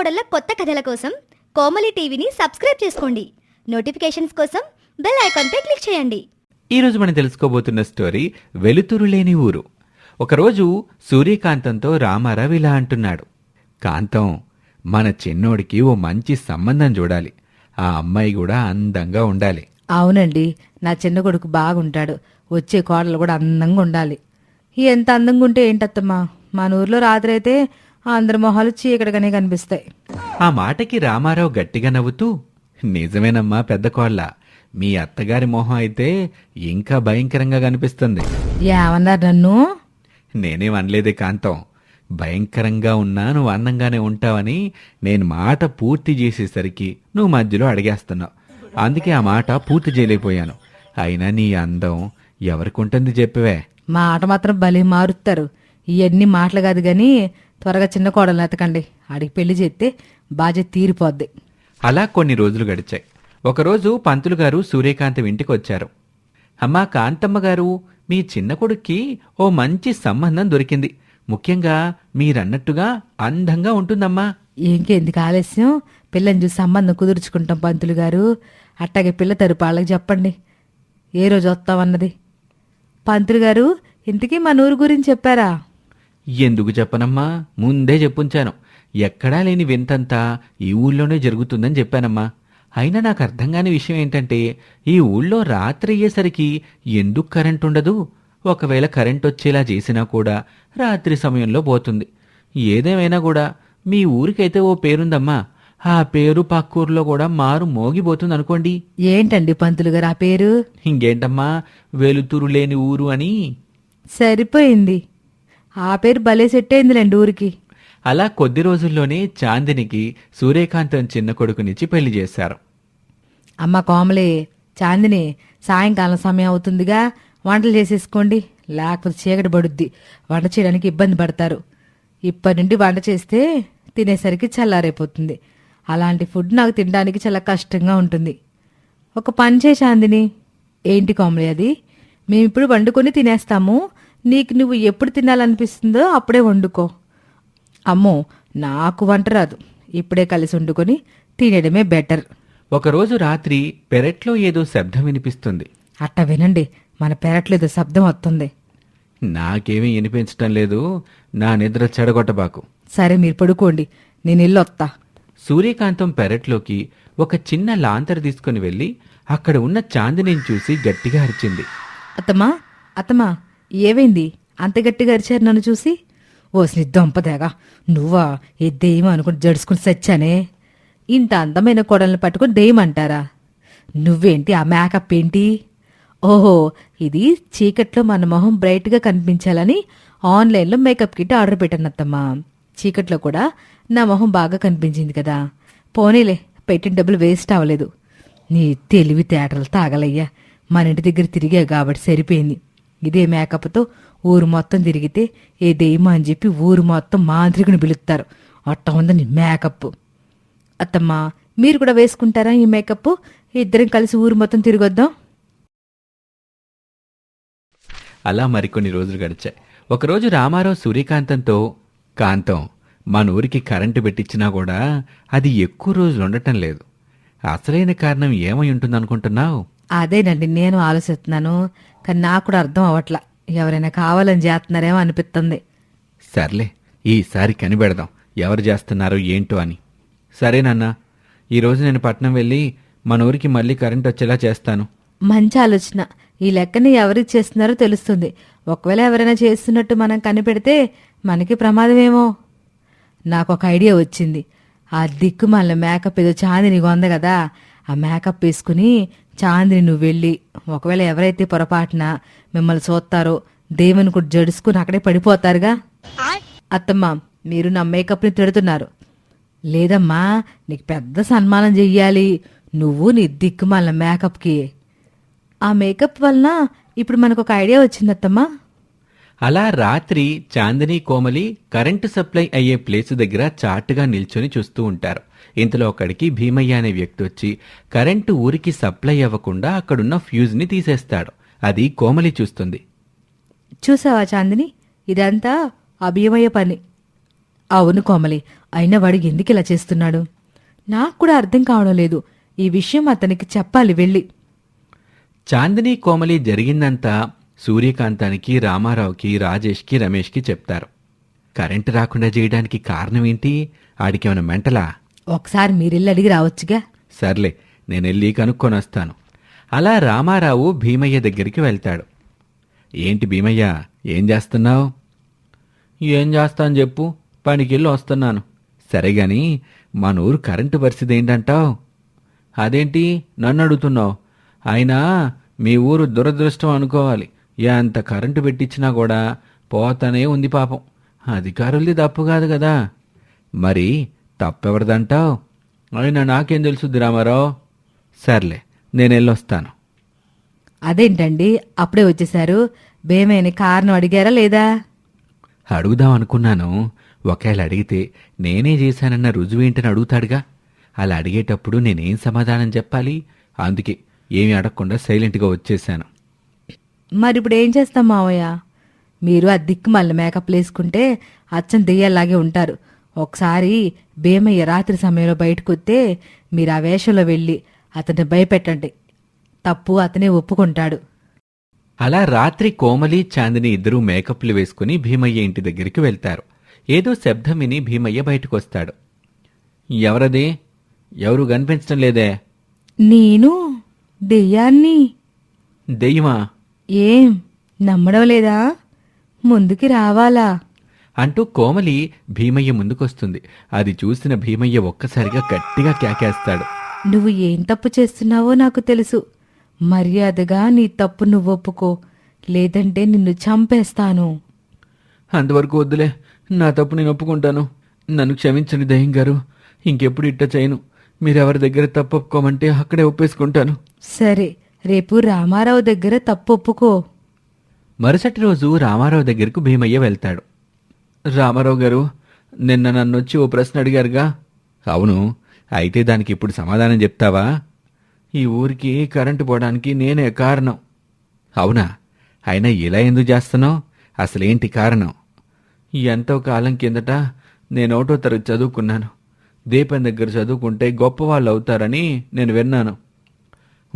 కోడళ్ళ కొత్త కథల కోసం కోమలి టీవీని సబ్స్క్రైబ్ చేసుకోండి. నోటిఫికేషన్స్ కోసం బెల్ ఐకాన్పై క్లిక్ చేయండి. ఈరోజు మనం తెలుసుకోబోతున్న స్టోరీ వెలుతురు లేని ఊరు. ఒకరోజు సూర్యకాంతంతో రామారావు ఇలా అంటున్నాడు. కాంతం మన చిన్నోడికి ఓ మంచి సంబంధం చూడాలి. ఆ అమ్మాయి కూడా అందంగా ఉండాలి. అవునండి నా చిన్న కొడుకు బాగుంటాడు. వచ్చే కోడలు కూడా అందంగా ఉండాలి. ఎంత అందంగా ఉంటే ఏంటత్తమ్మా? మన ఊర్లో రాత్రి అయితే అందరి మొహాలు చీకటిగానే కనిపిస్తాయి. ఆ మాటకి రామారావు గట్టిగా నవ్వుతూ నిజమేనమ్మా పెద్ద కోళ్ళ. మీ అత్తగారి మొహం అయితే ఇంకా భయంకరంగా కనిపిస్తుంది. ఏమన్నారు నన్ను? నేనేం అనలేదే కాంతం. భయంకరంగా ఉన్నా నువ్వు అందంగానే ఉంటావని నేను మాట పూర్తి చేసేసరికి నువ్వు మధ్యలో అడిగేస్తున్నావు. అందుకే ఆ మాట పూర్తి చేయలేకపోయాను. అయినా నీ అందం ఎవరికి ఉంటుంది చెప్పవే? మాట మాత్రం భలే మారుస్తారు. ఇవన్నీ మాటలు కాదు కానీ త్వరగా చిన్న కోడలు ఎతకండి ఆడికి పెళ్ళి చేస్తే బాధ్యత తీరిపోద్ది. అలా కొన్ని రోజులు గడిచాయి. ఒకరోజు పంతులు గారు సూర్యకాంతం ఇంటికి వచ్చారు. అమ్మా కాంతమ్మ గారు మీ చిన్న కొడుక్కి ఓ మంచి సంబంధం దొరికింది. ముఖ్యంగా మీరన్నట్టుగా అందంగా ఉంటుందమ్మా. ఇంకెందుకు ఆలస్యం? పిల్లని చూసి సంబంధం కుదుర్చుకుంటాం పంతులు గారు. అట్టాగే పిల్ల తరపు వాళ్ళకి చెప్పండి. ఏ రోజు వస్తామన్నది పంతులు గారు ఇంతకీ మన ఊరు గురించి చెప్పారా? ఎందుకు చెప్పనమ్మా? ముందే చెప్పుంచాను. ఎక్కడా లేని వింతంతా ఈ ఊళ్ళోనే జరుగుతుందని చెప్పానమ్మా. అయినా నాకు అర్థం కాని విషయం ఏంటంటే ఈ ఊళ్ళో రాత్రి అయ్యేసరికి ఎందుకు కరెంట్ ఉండదు? ఒకవేళ కరెంట్ వచ్చేలా చేసినా కూడా రాత్రి సమయంలో పోతుంది. ఏదేమైనా కూడా మీ ఊరికైతే ఓ పేరుందమ్మా. ఆ పేరు పక్కూర్లో కూడా మారు మోగిపోతుంది అనుకోండి ఏంటండి పంతులు గారు ఆ పేరు? ఇంకేంటమ్మా? వెలుతురు లేని ఊరు అని. సరిపోయింది. ఆ పేరు భలే సెట్ అయిందిలేండి ఊరికి. అలా కొద్ది రోజుల్లోనే చాందినికి సూర్యకాంతం చిన్న కొడుకునిచ్చి పెళ్ళి చేశారు. అమ్మ కోమలే చాందిని సాయంకాలం సమయం అవుతుందిగా వంటలు చేసేసుకోండి. లేకపోతే చీకటి పడుద్ది. వంట చేయడానికి ఇబ్బంది పడతారు. ఇప్పటి నుండి వంట చేస్తే తినేసరికి చల్లారైపోతుంది. అలాంటి ఫుడ్ నాకు తినడానికి చాలా కష్టంగా ఉంటుంది. ఒక పని చేయి చాందిని. ఏంటి కోమలి అది? మేము ఇప్పుడు వండుకొని తినేస్తాము. నీకు నువ్వు ఎప్పుడు తినాలనిపిస్తుందో అప్పుడే వండుకో. అమ్మో నాకు వంట రాదు. ఇప్పుడే కలిసి వండుకొని తినడమే బెటర్. ఒకరోజు రాత్రి పెరట్లో ఏదో శబ్దం వినిపిస్తుంది. అట్ట వినండి మన పెరట్లేదు శబ్దం వస్తుంది. నాకేమీ వినిపించటం లేదు. నా నిద్ర చెడగొట్టబాకు. సరే మీరు పడుకోండి. నేను ఇల్లు వస్తా సూర్యకాంతం పెరట్లోకి ఒక చిన్న లాంతర తీసుకుని వెళ్ళి అక్కడ ఉన్న చాందినిని చూసి గట్టిగా అరిచింది. అత్తమ్మా అత్తమ్మా ఏవైంది అంత గట్టిగా అరిచారు నన్ను చూసి? ఓ దొంపదేగా నువ్వా? ఏ దెయ్యం అనుకుని జడుచుకుని సచ్చానే? ఇంత అందమైన కొడల్ని పట్టుకుని దెయ్యం అంటారా? నువ్వేంటి? ఆ మేకప్ ఏంటి? ఓహో ఇది చీకట్లో మన మొహం బ్రైట్గా కనిపించాలని ఆన్లైన్లో మేకప్ కిట్ ఆర్డర్ పెట్టానత్తమ్మా చీకట్లో కూడా నా మొహం బాగా కనిపించింది కదా. పోనీలే పెట్టిన డబ్బులు వేస్ట్ అవ్వలేదు. నీ తెలివి తేటలు తాగలయ్యా. మన ఇంటి దగ్గర తిరిగా కాబట్టి సరిపోయింది. ఇదే మేకప్తో ఊరు మొత్తం తిరిగితే ఏ దెయ్యమా అని చెప్పి ఊరు మొత్తం మాంత్రికుని పిలుస్తారు. అట్ట ఉందని మేకప్. అత్తమ్మా మీరు కూడా వేసుకుంటారా ఈ మేకప్? ఇద్దరం కలిసి ఊరు మొత్తం తిరిగొద్దాం. అలా మరికొన్ని రోజులు గడిచాయి. ఒకరోజు రామారావు సూర్యకాంతంతో కాంతం మన ఊరికి కరెంటు పెట్టించినా కూడా అది ఎక్కువ రోజులు ఉండటం లేదు. అసలైన కారణం ఏమై ఉంటుందనుకుంటున్నావు? అదేనండి నేను ఆలోచిస్తున్నాను. కానీ నాకు కూడా అర్థం అవ్వట్లా. ఎవరైనా కావాలని చేస్తున్నారేమో అనిపిస్తుంది. సర్లే ఈసారి కనిపెడదాం. ఎవరు చేస్తున్నారో ఏంటో అని. సరేనన్నా ఈరోజు నేను పట్నం వెళ్ళి మన ఊరికి మళ్ళీ కరెంట్ వచ్చేలా చేస్తాను. మంచి ఆలోచన. ఈ లెక్కని ఎవరికి చేస్తున్నారో తెలుస్తుంది. ఒకవేళ ఎవరైనా చేస్తున్నట్టు మనం కనిపెడితే మనకి ప్రమాదమేమో. నాకు ఒక ఐడియా వచ్చింది. ఆ దిక్కు మళ్ళీ మేకప్ ఏదో చాందిని కొంద కదా. ఆ మేకప్ వేసుకుని చాందిని నువ్వు వెళ్ళి ఒకవేళ ఎవరైతే పొరపాటున మిమ్మల్ని చూస్తారో దేవుని కూడా జడుసుకుని అక్కడే పడిపోతారుగా? అత్తమ్మ మీరు నా మేకప్ని తిడుతున్నారు. లేదమ్మా నీకు పెద్ద సన్మానం చెయ్యాలి. నువ్వు నీ దిక్కుమాల మేకప్కి. ఆ మేకప్ వలన ఇప్పుడు మనకు ఒక ఐడియా వచ్చిందత్తమ్మా. అలా రాత్రి చాందిని కోమలి కరెంటు సప్లై అయ్యే ప్లేసు దగ్గర చాటుగా నిల్చొని చూస్తూ ఉంటారు. ఇంతలో అక్కడికి భీమయ్య అనే వ్యక్తి వచ్చి కరెంటు ఊరికి సప్లై అవ్వకుండా అక్కడున్న ఫ్యూజ్ని తీసేస్తాడు. అది కోమలి చూస్తుంది. చూసావా చాందిని? ఇదంతా అభియమయ్య పని. అవును కోమలి అయినా వాడు ఎందుకు ఇలా చేస్తున్నాడు? నాకు కూడా అర్థం కావడం లేదు. ఈ విషయం అతనికి చెప్పాలి వెళ్ళి. చాందిని కోమలి జరిగిందంతా సూర్యకాంతానికి రామారావుకి రాజేష్కి రమేష్కి చెప్తారు. కరెంటు రాకుండా చేయడానికి కారణం ఏంటి? ఆడికేమైనా మెంటలా? ఒకసారి మీరెళ్ళి అడిగి రావచ్చుగా. సర్లే నేను వెళ్ళి కనుక్కొని వస్తాను. అలా రామారావు భీమయ్య దగ్గరికి వెళ్తాడు. ఏంటి భీమయ్య ఏం చేస్తున్నావు? ఏం చేస్తాను చెప్పు పనికెళ్ళి వస్తున్నాను. సరే గాని మన ఊరు కరెంటు పరిస్థితి ఏంటంటావు? అదేంటి నన్ను అడుగుతున్నావు? అయినా మీ ఊరు దురదృష్టం అనుకోవాలి. ఎంత కరెంటు పెట్టించినా కూడా పోతానే ఉంది పాపం. అధికారులది తప్పు కాదు కదా. మరి తప్పెవరిదంటావు? అయినా నాకేం తెలుసుద్ది రామారావు సర్లే నేను వెళ్ళొస్తాను అదేంటండి? అప్పుడే వచ్చేశారు. భేమైన కారణం అడిగారా లేదా? అడుగుదాం అనుకున్నాను. ఒకవేళ అడిగితే నేనే చేశానన్న రుజువేంటని అడుగుతాడుగా. అలా అడిగేటప్పుడు నేనేం సమాధానం చెప్పాలి? అందుకే ఏమీ అడగకుండా సైలెంట్గా వచ్చేశాను. మరి ఇప్పుడు ఏం చేస్తాం మావయ్య? మీరు ఆ దిక్కు మళ్ళీ మేకప్ వేసుకుంటే అచ్చం దెయ్యాలాగే ఉంటారు. ఒకసారి భీమయ్య రాత్రి సమయంలో బయటకు వస్తే మీరు ఆ వేషంలో వెళ్ళి అతన్ని భయపెట్టండి. తప్పు అతనే ఒప్పుకుంటాడు. అలా రాత్రి కోమలి చాందిని ఇద్దరూ మేకప్లు వేసుకుని భీమయ్య ఇంటి దగ్గరికి వెళ్తారు. ఏదో శబ్దం విని భీమయ్య బయటకొస్తాడు. ఎవరది? ఎవరు కనిపించడం లేదే? నేను? దెయ్యాన్ని? దెయ్యమా? ఏం నమ్మడం లేదా? ముందుకి రావాలా? అంటూ కోమలి భీమయ్య ముందుకొస్తుంది. అది చూసిన భీమయ్య ఒక్కసారిగా గట్టిగా కేకేస్తాడు. నువ్వు ఏం తప్పు చేస్తున్నావో నాకు తెలుసు. మర్యాదగా నీ తప్పు నువ్వు ఒప్పుకో. లేదంటే నిన్ను చంపేస్తాను. అంతవరకు వద్దులే. నా తప్పు నేను ఒప్పుకుంటాను. నన్ను క్షమించండి దయ్యం గారు. ఇంకెప్పుడు ఇట్ట చేయను. మీరెవరి దగ్గర తప్పు ఒప్పుకోమంటే అక్కడే ఒప్పేసుకుంటాను. సరే. రేపు రామారావు దగ్గర తప్పు ఒప్పుకో. మరుసటి రోజు రామారావు దగ్గరకు భీమయ్య వెళ్తాడు. రామారావు గారు నిన్న నన్ను వచ్చి ఓ ప్రశ్న అడిగారుగా. అవును అయితే దానికి ఇప్పుడు సమాధానం చెప్తావా? ఈ ఊరికి కరెంటు పోవడానికి నేనే కారణం. అవునా? అయినా ఇలా ఎందుకు చేస్తున్నావు? అసలేంటి కారణం? ఎంతో కాలం కిందట నేను ఒకటో తరగతి చదువుకున్నాను. దీపం దగ్గర చదువుకుంటే గొప్పవాళ్ళు అవుతారని నేను విన్నాను.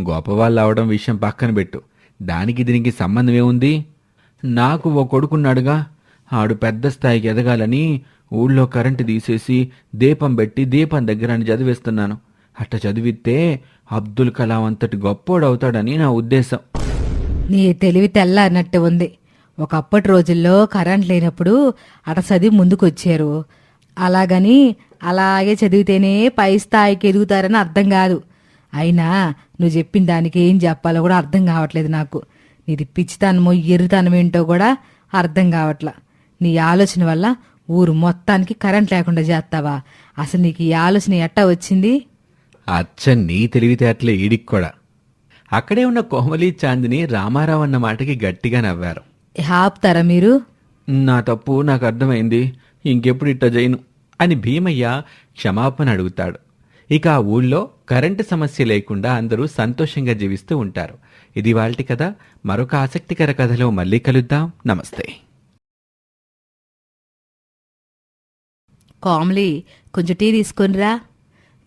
గొప్పవాళ్ళు అవడం విషయం పక్కన పెట్టు. దానికి దీనికి సంబంధం ఏముంది? నాకు ఓ కొడుకున్నాడుగా. ఆడు పెద్ద స్థాయికి ఎదగాలని ఊళ్ళో కరెంటు తీసేసి దీపం పెట్టి దీపం దగ్గర అని చదివిస్తున్నాను. అట్ట చదివితే అబ్దుల్ కలాం అంతటి గొప్పోడవుతాడని నా ఉద్దేశం. నీ తెలివి తెల్ల అన్నట్టు ఉంది. ఒకప్పటి రోజుల్లో కరెంట్ లేనప్పుడు అట చదివి ముందుకొచ్చారు. అలాగని అలాగే చదివితేనే పై స్థాయికి ఎదుగుతారని అర్థం కాదు. అయినా నువ్వు చెప్పిన దానికి ఏం చెప్పాలో కూడా అర్థం కావట్లేదు నాకు. నీది పిచ్చితనమో ఎర్రితనం ఏంటో కూడా అర్థం కావట్లా. నీ ఆలోచన వల్ల ఊరు మొత్తానికి కరెంట్ లేకుండా చేస్తావా? అసలు నీకు ఈ ఆలోచన ఎట్టా వచ్చింది? అచ్చ నీ తెలివితేటలే ఈడికి కూడా. అక్కడే ఉన్న కోమలి చాందిని రామారావు అన్న మాటకి గట్టిగా నవ్వారు. ఆపుతారా మీరు? నా తప్పు నాకు అర్థమైంది. ఇంకెప్పుడు ఇట్ట చేయను అని భీమయ్య క్షమాపణ అడుగుతాడు. ఇక ఆ ఊళ్ళో కరెంటు సమస్య లేకుండా అందరూ సంతోషంగా జీవిస్తూ ఉంటారు. ఇది వాళ్ళటి కథ. మరొక ఆసక్తికర కథలో మళ్ళీ కలుద్దాం. నమస్తే. కామ్లీ కొంచెం టీ తీసుకునిరా.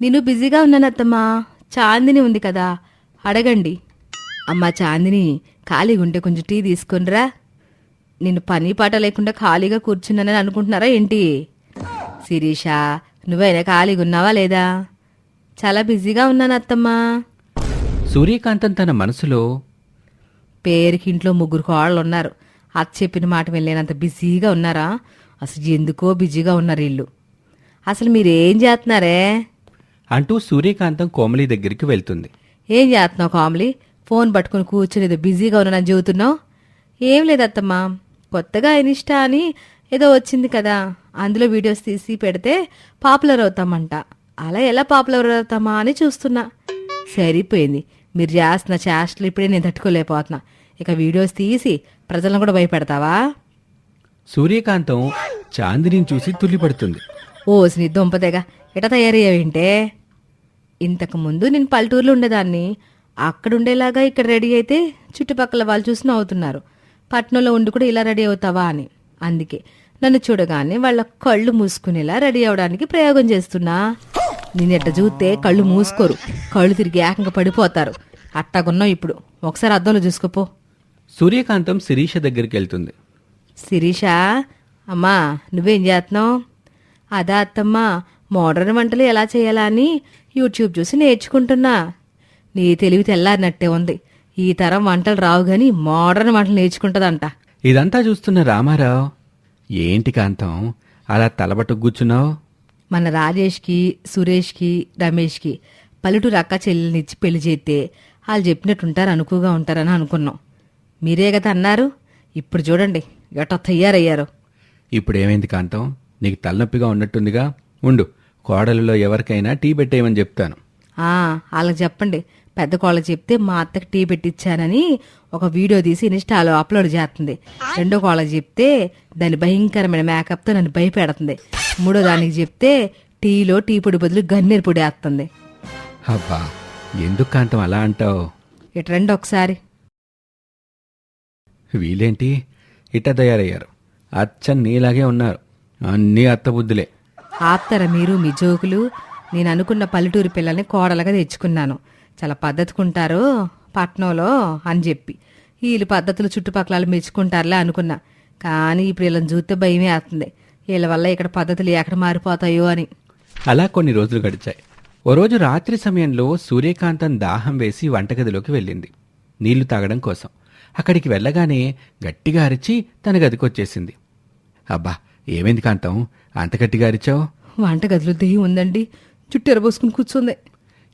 నేను బిజీగా ఉన్నాను అత్తమ్మా చాందిని ఉంది కదా. అడగండి. అమ్మా చాందిని ఖాళీగా ఉంటే కొంచెం టీ తీసుకునిరా. నేను పని పాట లేకుండా ఖాళీగా కూర్చున్నానని అనుకుంటున్నారా ఏంటి? శిరీష నువ్వైనా ఖాళీగా ఉన్నావా లేదా? చాలా బిజీగా ఉన్నాను అత్తమ్మా. సూర్యకాంతం తన మనసులో పేరుకి ఇంట్లో ముగ్గురు కోళ్ళు ఉన్నారు. అత్త చెప్పిన మాట వెళ్ళేనంత బిజీగా ఉన్నారా? అసలు ఎందుకో బిజీగా ఉన్నారు వీళ్ళు. అసలు మీరేం చేస్తున్నారే? అంటూ సూర్యకాంతం కోమలి దగ్గరికి వెళ్తుంది. ఏం చేస్తున్నావు కామ్లీ? ఫోన్ పట్టుకుని కూర్చుని ఏదో బిజీగా ఉన్నానని చెబుతున్నావు? ఏం లేదత్తమ్మా కొత్తగా ఇనిష్ట అని ఏదో వచ్చింది కదా. అందులో వీడియోస్ తీసి పెడితే పాపులర్ అవుతామంట. అలా ఎలా పాపులర్ అవుతామా అని చూస్తున్నా. సరిపోయింది. మీరు చేస్తున్న చేష్టలు ఇప్పుడే నేను తట్టుకోలేకపోతున్నా. ఇక వీడియోస్ తీసి ప్రజలను కూడా భయపెడతావా? సూర్యకాంతం చాందిని చూసి తుల్లిపడుతుంది. ఓ నీ దుంపదేగా ఎట తయారయ్యావేంటే ఇంతకు ముందు నేను పల్లెటూరులో ఉండేదాన్ని. అక్కడ ఉండేలాగా ఇక్కడ రెడీ అయితే చుట్టుపక్కల వాళ్ళు చూసి నవ్వుతున్నారు. పట్నంలో ఉండి కూడా ఇలా రెడీ అవుతావా అని. అందుకే నన్ను చూడగానే వాళ్ళ కళ్ళు మూసుకునేలా రెడీ అవడానికి ప్రయోగం చేస్తున్నా. నేనెట్ట చూస్తే కళ్ళు మూసుకోరు. కళ్ళు తిరిగి ఏకంగా పడిపోతారు. అట్టాగున్నావు ఇప్పుడు. ఒకసారి అద్దంలో చూసుకోపో. సూర్యకాంతం శిరీష దగ్గరికి వెళ్తుంది. శిరీష అమ్మా నువ్వేం చేస్తున్నావు? అదా అత్తమ్మ మోడర్న్ వంటలు ఎలా చేయాలా అని యూట్యూబ్ చూసి నేర్చుకుంటున్నా. నీ తెలివి తెల్లారినట్టే ఉంది. ఈ తరం వంటలు రావు గాని మోడర్న్ వంటలు నేర్చుకుంటదంట. ఇదంతా చూస్తున్న రామారావు ఏంటి కాంతం? అలా తలబట్టు కూర్చున్నావు? మన రాజేష్కి సురేష్కి రమేష్కి పల్లెటూరు అక్క చెల్లెల్నిచ్చి పెళ్ళి చేస్తే వాళ్ళు చెప్పినట్టుంటారు అనుకుగా ఉంటారని అనుకున్నాం. మీరే కదా అన్నారు. ఇప్పుడు చూడండి ఎట తయారయ్యారు. ఇప్పుడు ఏమైంది కాంతం? నీకు తలనొప్పిగా ఉన్నట్టుందిగా? ఉండు కోడలిలో ఎవరికైనా టీ పెట్టేయమని చెప్తాను. ఆ వాళ్ళకి చెప్పండి. పెద్ద కోళ్ళ చెప్తే మా అత్తకి టీ పెట్టించానని ఒక వీడియో తీసి ఇన్స్టాలో అప్లోడ్ చేస్తుంది. రెండో కోళ్ళకి చెప్తే దాని భయంకరమైన మేకప్తో నన్ను భయపెడుతుంది. మూడో దానికి చెప్తే టీలో టీ పొడి బదులు గన్నేరు పొడి వేస్తుంది. అబ్బా ఎందుకు కాంతం అలా అంటావు? ఇటు రండి ఒకసారి. వీలేంటి? ఇట్ట తయారయ్యారు. అచ్చం నీలాగే ఉన్నారు. అన్నీ అత్తబుద్ధులే. ఆప్తారా మీరు మీ జోకులు? నేను అనుకున్న పల్లెటూరి పిల్లల్ని కోడలుగా తెచ్చుకున్నాను. చాలా పద్ధతికుంటారు పట్నంలో అని చెప్పి. వీళ్ళు పద్ధతులు చుట్టుపక్కల మెచ్చుకుంటారులే అనుకున్నా. కానీ ఇప్పుడు వీళ్ళని చూస్తే భయమే వేస్తుంది. వీళ్ళ వల్ల ఇక్కడ పద్ధతులు ఎక్కడ మారిపోతాయో అని. అలా కొన్ని రోజులు గడిచాయి. ఓ రోజు రాత్రి సమయంలో సూర్యకాంతం దాహం వేసి వంటగదిలోకి వెళ్ళింది. నీళ్ళు తాగడం కోసం. అక్కడికి వెళ్ళగానే గట్టిగా అరిచి తన గదికొచ్చేసింది అబ్బా ఏమైంది కాంతం? అంత గట్టిగా అరిచావు? వంటగదిలో దెయ్యం ఉందండి. చుట్టూ ఎరబోసుకుని కూర్చుంది.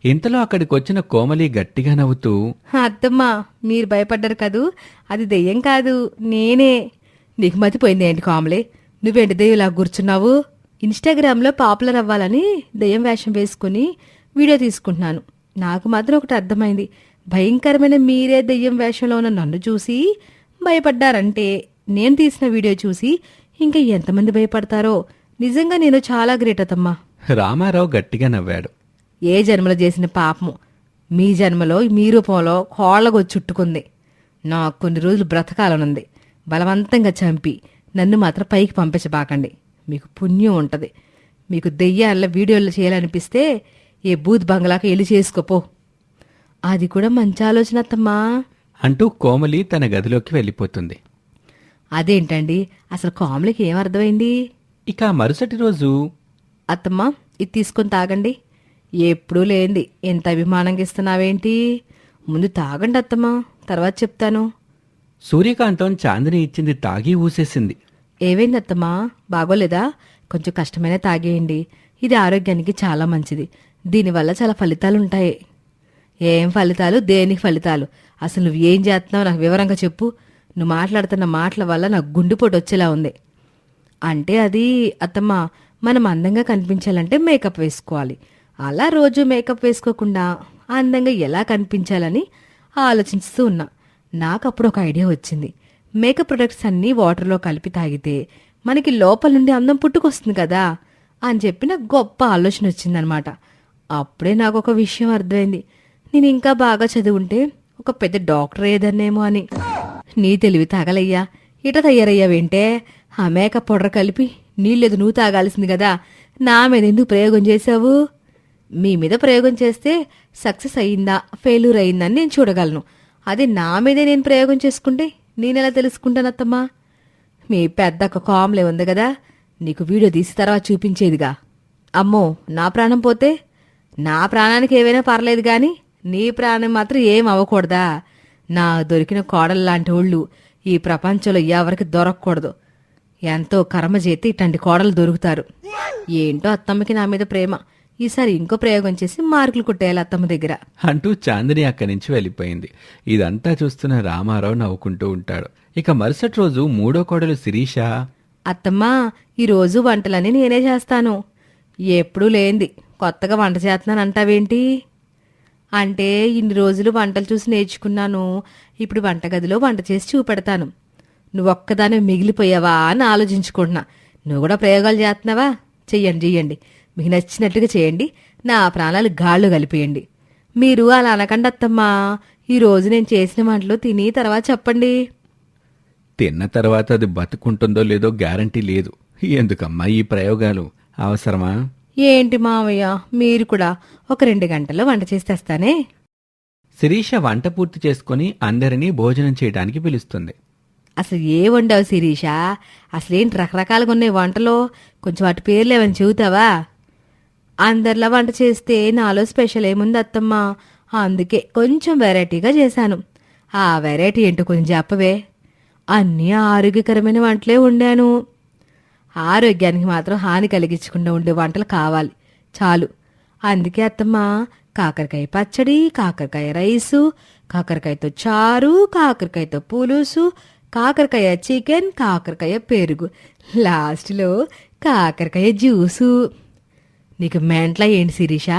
ఇంతలో అక్కడికి వచ్చిన కోమలి గట్టిగా నవ్వుతూ అత్తమ్మ మీరు భయపడ్డారు కదూ? అది దెయ్యం కాదు నేనే. నీకు మతిపోయింది ఏంటి కామలే? నువ్వేంటి దెయ్యంలా కూర్చున్నావు? ఇన్స్టాగ్రామ్లో పాపులర్ అవ్వాలని దెయ్యం వేషం వేసుకుని వీడియో తీసుకుంటున్నాను. నాకు మాత్రం ఒకటి అర్థమైంది. భయంకరమైన మీరే దెయ్యం వేషంలో ఉన్న నన్ను చూసి భయపడ్డారంటే నేను తీసిన వీడియో చూసి ఇంకా ఎంతమంది భయపడతారో? నిజంగా నేను చాలా గ్రేట్ అత్తమ్మా రామారావు గట్టిగా నవ్వాడు. ఏ జన్మలో చేసిన పాపము? మీ జన్మలో మీ రూపంలో కోళ్ళగొచ్చి చుట్టుకుంది. నాకు కొన్ని రోజులు బ్రతకాలనుంది. బలవంతంగా చంపి నన్ను మాత్రం పైకి పంపించబాకండి. మీకు పుణ్యం ఉంటుంది. మీకు దెయ్యాల వీడియోలు చేయాలనిపిస్తే ఏ బూత్ బంగ్లాకి వెళ్ళి చేసుకోపో. అది కూడా మంచి ఆలోచన అత్తమ్మా. అంటూ కోమలి తన గదిలోకి వెళ్ళిపోతుంది. అదేంటండి? అసలు కామెడీకి ఏం అర్థమైంది? ఇక మరుసటి రోజు అత్తమ్మ ఇది తీసుకొని తాగండి. ఎప్పుడూ లేంది ఎంత అభిమానంగా ఇస్తున్నావేంటి? ముందు తాగండి అత్తమ్మ. తర్వాత చెప్తాను. సూర్యకాంతం చాందిని ఇచ్చింది తాగి ఊసేసింది. ఏవైందత్తమ్మా బాగోలేదా? కొంచెం కష్టమైన తాగేయండి. ఇది ఆరోగ్యానికి చాలా మంచిది. దీనివల్ల చాలా ఫలితాలు ఉంటాయి ఏం ఫలితాలు? దేనికి ఫలితాలు? అసలు నువ్వు ఏం చేస్తున్నావు? నాకు వివరంగా చెప్పు. నువ్వు మాట్లాడుతున్న మాటల వల్ల నాకు గుండెపోటు వచ్చేలా ఉంది. అంటే అది అత్తమ్మ మనం అందంగా కనిపించాలంటే మేకప్ వేసుకోవాలి. అలా రోజు మేకప్ వేసుకోకుండా అందంగా ఎలా కనిపించాలని ఆలోచిస్తూ ఉన్నా. నాకు అప్పుడు ఒక ఐడియా వచ్చింది. మేకప్ ప్రొడక్ట్స్ అన్నీ వాటర్లో కలిపి తాగితే మనకి లోపల నుండి అందం పుట్టుకొస్తుంది కదా అని చెప్పి నాకు గొప్ప ఆలోచన వచ్చిందనమాట. అప్పుడే నాకు ఒక విషయం అర్థమైంది. నేను ఇంకా బాగా చదువుంటే ఒక పెద్ద డాక్టర్ ఏదన్నేమో అని. నీ తెలివి తాగలయ్యా. ఇట తయారయ్యావేంటే ఆ మేకప్ పౌడర్ కలిపి నీళ్ళేదు నువ్వు తాగాల్సింది కదా. నా మీద ఎందుకు ప్రయోగం చేశావు? మీ మీద ప్రయోగం చేస్తే సక్సెస్ అయిందా ఫెయిల్యూర్ అయిందా అని నేను చూడగలను. అది నా మీదే నేను ప్రయోగం చేసుకుంటే నేనెలా తెలుసుకుంటానత్తమ్మా మీ పెద్దక్క కామ్లే ఉంది కదా నీకు వీడియో తీసి తర్వాత చూపించేదిగా. అమ్మో నా ప్రాణం పోతే? నా ప్రాణానికి ఏవైనా పర్లేదు గాని నీ ప్రాణం మాత్రం ఏం అవ్వకూడదా? నా దొరికిన కోడలు లాంటి వాళ్ళు ఈ ప్రపంచంలో ఎవరికి దొరకకూడదు. ఎంతో కర్మ చేతి ఇట్లాంటి కోడలు దొరుకుతారు. ఏంటో అత్తమ్మకి నా మీద ప్రేమ. ఈసారి ఇంకో ప్రయోగం చేసి మార్కులు కొట్టేయాలి అత్తమ్మ దగ్గర. అంటూ చాందిని అక్కడి నుంచి వెళ్ళిపోయింది. ఇదంతా చూస్తున్న రామారావు నవ్వుకుంటూ ఉంటాడు. ఇక మరుసటి రోజు మూడో కోడలు శిరీష. అత్తమ్మా ఈరోజు వంటలని నేనే చేస్తాను. ఎప్పుడూ లేంది కొత్తగా వంట చేస్తున్నాను అంటావేంటి? అంటే ఇన్ని రోజులు వంటలు చూసి నేర్చుకున్నాను. ఇప్పుడు వంటగదిలో వంట చేసి చూపెడతాను. నువ్వు ఒక్కదాని మిగిలిపోయావా అని ఆలోచించుకుంటున్నా. నువ్వు కూడా ప్రయోగాలు చేస్తున్నావా? చెయ్యండి చెయ్యండి. మీకు నచ్చినట్టుగా చేయండి. నా ప్రాణాలు గాళ్ళు కలిపేయండి. మీరు అలా అనకండి అత్తమ్మా ఈరోజు నేను చేసిన వంటలు తిని తర్వాత చెప్పండి. తిన్న తర్వాత అది బతుకుంటుందో లేదో గ్యారంటీ లేదు. ఎందుకమ్మా ఈ ప్రయోగాలు? అవసరమా? ఏంటి మావయ్య? మీరు కూడా ఒక రెండు గంటల్లో వంట చేసి తెస్తానే? శిరీష వంట పూర్తి చేసుకుని అందరినీ భోజనం చేయడానికి పిలుస్తుంది. అసలు ఏ వండావు శిరీష? అసలేంటి రకరకాలుగా ఉన్నాయి వంటలో? కొంచెం వాటి పేర్లు ఏమైనా చెబుతావా? అందరిలా వంట చేస్తే నాలో స్పెషల్ ఏముంది అత్తమ్మ? అందుకే కొంచెం వెరైటీగా చేశాను. ఆ వెరైటీ ఏంటో కొంచెం చెప్పవే. అన్నీ ఆరోగ్యకరమైన వంటలే వండాను. ఆరోగ్యానికి మాత్రం హాని కలిగించకుండా ఉండే వంటలు కావాలి. చాలు. అందుకే అత్తమ్మ కాకరకాయ పచ్చడి కాకరకాయ రైసు కాకరకాయతో చారు కాకరకాయతో పులుసు కాకరకాయ చికెన్ కాకరకాయ పెరుగు. లాస్ట్లో కాకరకాయ జ్యూసు. నీకు మెంట్లా ఏంటి శిరీష?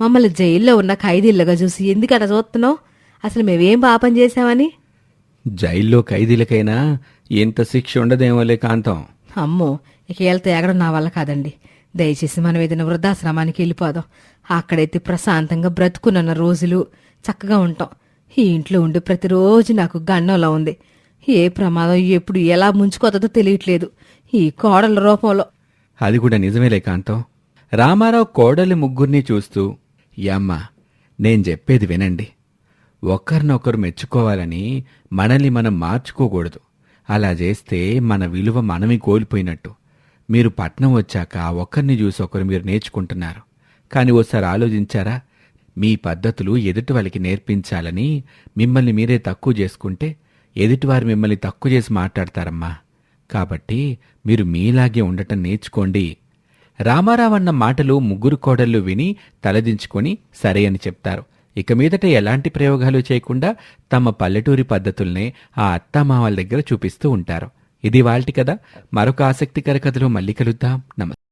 మమ్మల్ని జైల్లో ఉన్న ఖైదీలుగా చూసి ఎందుకు అట్లా చూస్తున్నావు? అసలు మేమేం పాపం చేశామని? జైల్లో ఖైదీలకైనా ఇంత శిక్ష ఉండదేమోలే కాంతం. అమ్మో ఇక వెళ్తే ఎగడం నా వల్ల కాదండి. దయచేసి మనం ఏదైనా వృద్ధాశ్రమానికి వెళ్ళిపోదాం. అక్కడైతే ప్రశాంతంగా బ్రతుకున్న రోజులు చక్కగా ఉంటాం. ఈ ఇంట్లో ఉండి ప్రతిరోజు నాకు గన్నంలా ఉంది. ఏ ప్రమాదం ఎప్పుడు ఎలా ముంచుకోతుందో తెలియట్లేదు. ఈ కోడల రూపంలో. అది కూడా నిజమేలే కాంతం. రామారావు కోడలి ముగ్గురిని చూస్తూ యమ్మ నేను చెప్పేది వినండి. ఒకరినొకరు మెచ్చుకోవాలని మనల్ని మనం మార్చుకోకూడదు. అలా చేస్తే మన విలువ మనమే కోల్పోయినట్టు. మీరు పట్నం వచ్చాక ఒకరిని చూసి ఒకరు మీరు నేర్చుకుంటున్నారు. కానీ ఓసారి ఆలోచించారా? మీ పద్ధతులు ఎదుటి వాళ్ళకి నేర్పించాలని మిమ్మల్ని మీరే తక్కువ చేసుకుంటే ఎదుటివారు మిమ్మల్ని తక్కువ చేసి మాట్లాడతారమ్మా. కాబట్టి మీరు మీలాగే ఉండటం నేర్చుకోండి. రామారావన్న మాటలు ముగ్గురు కోడళ్ళు విని తలదించుకొని సరే అని చెప్తారు. ఇక మీదట ఎలాంటి ప్రయోగాలు చేయకుండా తమ పల్లెటూరి పద్ధతుల్నే ఆ అత్తామామల దగ్గర చూపిస్తూ ఉంటారు. ఇది వాల్టి కదా మరొక ఆసక్తికర కథలో మళ్ళీ కలుద్దాం. నమస్తే